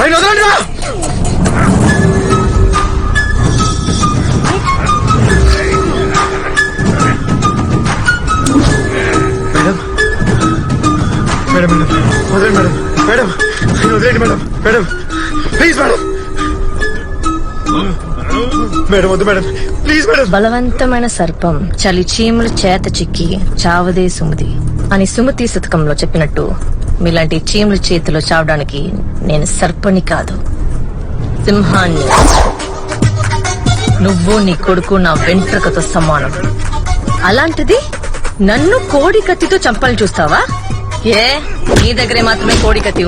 ఆయన వదలండి రా మేడం వదలండి మేడం మేడం ఆయన వదిలేండి madam madam please madam madam వద్దు మేడం. Please madam. బలవంతమైన సర్పం చలి చీములు చేత చిక్కి చావదే సుమతి అని సుమతి శతకంలో చెప్పినట్టు మీలాంటి చీముల చేతిలో చావడానికి నేను సర్పని కాదు. సింహాన్ని. నువ్వు నీ కొడుకు నా వెంట్రుకతో సమానం. అలాంటిది నన్ను కోడి కత్తితో చంపాలని చూస్తావా? ఏ నీ దగ్గరే మాత్రమే కోడి కత్తి ఉంది